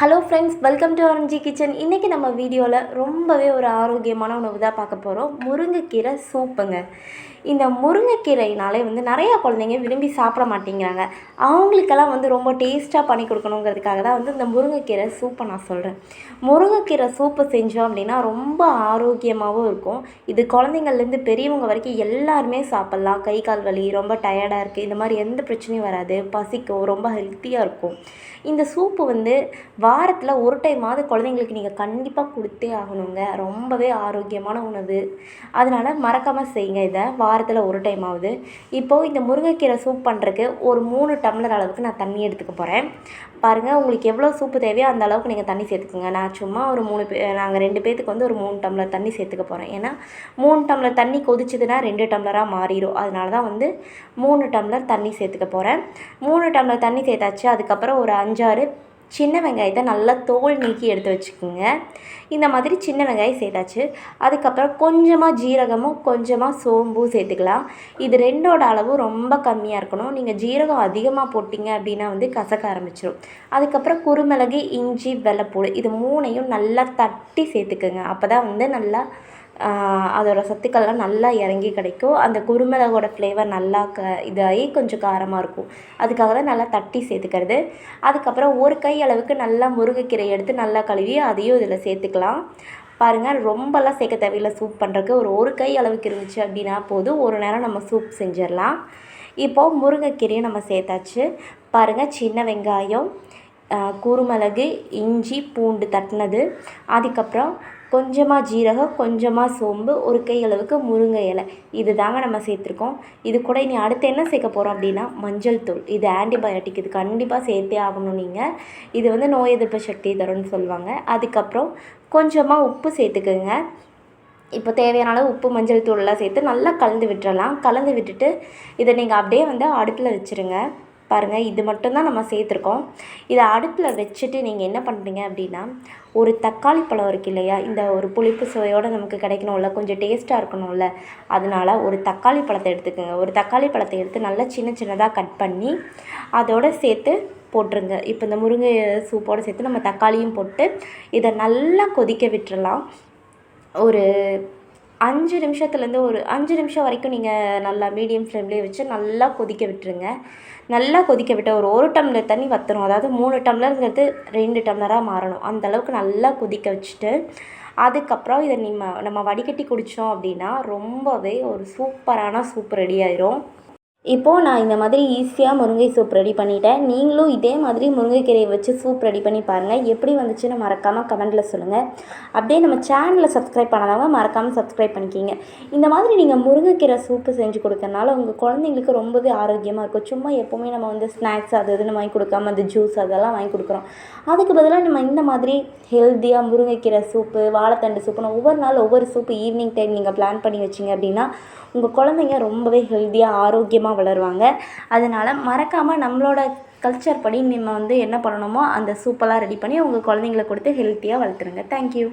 Hello friends welcome to Orange Kitchen இன்றைக்கி நம்ம வீடியோவில் ரொம்பவே ஒரு ஆரோக்கியமான உணவு தான் பார்க்க போகிறோம் முருங்கைக்கீரை சூப்புங்க. இந்த முருங்கைக்கீரைனாலே வந்து நிறையா குழந்தைங்க விரும்பி சாப்பிட மாட்டேங்கிறாங்க. அவங்களுக்கெல்லாம் வந்து ரொம்ப டேஸ்ட்டாக பண்ணி கொடுக்கணுங்கிறதுக்காக தான் வந்து இந்த முருங்கைக்கீரை சூப்பை நான் சொல்கிறேன் முருங்கைக்கீரை சூப்பு செஞ்சோம் அப்படின்னா ரொம்ப ஆரோக்கியமாகவும் இருக்கும். இது குழந்தைங்கள்லேருந்து பெரியவங்க வரைக்கும் எல்லாருமே சாப்பிட்லாம். கை கால் வலி ரொம்ப டயர்டாக இருக்குது இந்த மாதிரி எந்த பிரச்சனையும் வராது. பசிக்கும் ரொம்ப ஹெல்த்தியாக இருக்கும். இந்த சூப்பு வந்து வாரத்தில் ஒரு டைமாவது குழந்தைங்களுக்கு நீங்கள் கண்டிப்பாக கொடுத்தே ஆகணுங்க. ரொம்பவே ஆரோக்கியமான உணவு. அதனால் மறக்காமல் செய்யுங்க இதை. வாரத்தில் ஒரு டைம் ஆகுது இப்போது இந்த முருங்கைக்கீரை சூப் பண்ணுறதுக்கு ஒரு மூணு டம்ளர் அளவுக்கு நான் தண்ணி எடுத்துக்க போகிறேன் பாருங்கள் உங்களுக்கு எவ்வளோ சூப்பு தேவையோ அந்த அளவுக்கு நீங்கள் தண்ணி சேர்த்துக்குங்க. நான் சும்மா ஒரு மூணு பே நாங்கள் ரெண்டு பேர்த்துக்கு வந்து ஒரு மூணு டம்ளர் தண்ணி சேர்த்துக்க போகிறேன் ஏன்னா மூணு டம்ளர் தண்ணி கொதிச்சதுன்னா ரெண்டு டம்ளராக மாறிடும் அதனால தான் வந்து மூணு டம்ளர் தண்ணி சேர்த்துக்க போகிறேன் மூணு டம்ளர் தண்ணி சேர்த்தாச்சு. அதுக்கப்புறம் ஒரு அஞ்சாறு சின்ன வெங்காயத்தை நல்லா தோல் நீக்கி எடுத்து வச்சுக்கோங்க. இந்த மாதிரி சின்ன வெங்காயம் சேர்த்தாச்சு. அதுக்கப்புறம் கொஞ்சமாக ஜீரகமும் கொஞ்சமாக சோம்பும் சேர்த்துக்கலாம். இது ரெண்டோட அளவும் ரொம்ப கம்மியாக இருக்கணும். நீங்கள் ஜீரகம் அதிகமாக போட்டிங்க அப்படின்னா வந்து கசக்க ஆரம்பிச்சிடும் அதுக்கப்புறம் குருமிளகு இஞ்சி வெள்ளைப்பூடு இது மூணையும் நல்லா தட்டி சேர்த்துக்குங்க. அப்போ தான் வந்து நல்லா அதோடய சத்துக்கள்லாம் நல்லா இறங்கி கிடைக்கும். அந்த குருமிளகோட ஃப்ளேவர் நல்லா க இதாகி கொஞ்சம் காரமாக இருக்கும். அதுக்காக தான் நல்லா தட்டி சேர்த்துக்கிறது. அதுக்கப்புறம் ஒரு கை அளவுக்கு நல்லா முருங்கைக்கீரை எடுத்து நல்லா கழுவி அதையும் இதில் சேர்த்துக்கலாம். பாருங்கள் ரொம்பலாம் சேர்க்க தேவையில்லை சூப் பண்ணுறக்கு ஒரு ஒரு கை அளவுக்கு இருந்துச்சு அப்படின்னா போதும். ஒரு நேரம் நம்ம சூப் செஞ்சிடலாம். இப்போது முருங்கைக்கீரையும் நம்ம சேர்த்தாச்சு. பாருங்கள் சின்ன வெங்காயம். குருமிளகு இஞ்சி பூண்டு தட்டினது. அதுக்கப்புறம் கொஞ்சமாக ஜீரகம் கொஞ்சமாக சோம்பு ஒரு கை அளவுக்கு முருங்கை இலை. இது தாங்க நம்ம சேர்த்துருக்கோம். இது கூட இனி அடுத்து என்ன சேர்க்க போகிறோம் அப்படின்னா மஞ்சள் தூள். இது ஆன்டிபயோட்டிக் இது கண்டிப்பாக சேர்த்தே ஆகணும் நீங்கள் இது வந்து நோய் எதிர்ப்பு சக்தி தரும்னு சொல்லுவாங்க. அதுக்கப்புறம் கொஞ்சமாக உப்பு சேர்த்துக்குங்க. இப்போ தேவையான அளவு உப்பு மஞ்சள் தூள்லாம் சேர்த்து நல்லா கலந்து விட்டுறலாம். கலந்து விட்டுட்டு இதை நீங்கள் அப்படியே வந்து அடுப்பில் வச்சுருங்க. பாருங்கள் இது மட்டும்தான் நம்ம சேர்த்துருக்கோம். இதை அடுப்பில் வச்சுட்டு நீங்கள் என்ன பண்ணுறீங்க அப்படின்னா ஒரு தக்காளி பழம் இருக்குது இல்லையா இந்த ஒரு புளிப்பு சுவையோடு நமக்கு கிடைக்கணும்ல கொஞ்சம் டேஸ்ட்டாக இருக்கணும்ல அதனால் ஒரு தக்காளி பழத்தை எடுத்துக்கோங்க. ஒரு தக்காளி பழத்தை எடுத்து நல்லா சின்ன சின்னதாக கட் பண்ணி அதோடு சேர்த்து போட்டுருங்க. இப்போ இந்த முருங்கை சூப்போடு சேர்த்து நம்ம தக்காளியும் போட்டு இதை நல்லா கொதிக்க விட்டுறலாம். ஒரு அஞ்சு நிமிஷத்துலேருந்து ஒரு அஞ்சு நிமிஷம் வரைக்கும் நீங்கள் நல்லா மீடியம் ஃப்ளேம்லேயே வச்சு நல்லா கொதிக்க விட்டுருங்க. நல்லா கொதிக்க விட்ட ஒரு ஒரு டம்ளர் தண்ணி வற்றணும் அதாவது மூணு டம்ளருங்கிறது ரெண்டு டம்ளராக மாறணும். அந்தளவுக்கு நல்லா கொதிக்க வச்சுட்டு அதுக்கப்புறம் இதை நம்ம நம்ம வடிகட்டி குடித்தோம் அப்படின்னா ரொம்பவே ஒரு சூப்பரான சூப் ரெடி ஆயிரும். இப்போது நான் இந்த மாதிரி ஈஸியாக முருங்கை சூப் ரெடி பண்ணிட்டேன். நீங்களும் இதே மாதிரி முருங்கைக்கீரையை வச்சு சூப் ரெடி பண்ணி பாருங்கள் எப்படி வந்துச்சுன்னு மறக்காமல் கமெண்ட்டில் சொல்லுங்கள் அப்படியே நம்ம சேனலை சப்ஸ்கிரைப் பண்ணாதவங்க மறக்காமல் சப்ஸ்கிரைப் பண்ணிக்கிங்க. இந்த மாதிரி நீங்கள் முருங்கைக்கீரை சூப்பு செஞ்சு கொடுக்கறனால உங்கள் குழந்தைங்களுக்கு ரொம்பவே ஆரோக்கியமாக இருக்கும். சும்மா எப்போவுமே நம்ம வந்து ஸ்நாக்ஸ் அது இதுன்னு வாங்கி கொடுக்காம அந்த ஜூஸ் அதெல்லாம் வாங்கி கொடுக்குறோம். அதுக்கு பதிலாக நம்ம இந்த மாதிரி ஹெல்த்தியாக முருங்கைக்கீரை சூப்பு வாழைத்தண்டு சூப்புன்னு ஒவ்வொரு நாள் ஒவ்வொரு சூப்பு ஈவினிங் டைம் நீங்கள் பிளான் பண்ணி வச்சிங்க அப்படின்னா உங்கள் குழந்தைங்க ரொம்பவே ஹெல்த்தியாக ஆரோக்கியமாக வளருவாங்க. அதனால் மறக்காமல் நம்மளோட கல்ச்சர் படி நம்ம வந்து என்ன பண்ணணுமோ அந்த சூப்பெல்லாம் ரெடி பண்ணி உங்கள் குழந்தைங்கள கொடுத்து ஹெல்த்தியாக வளர்த்துருங்க. தேங்க்யூ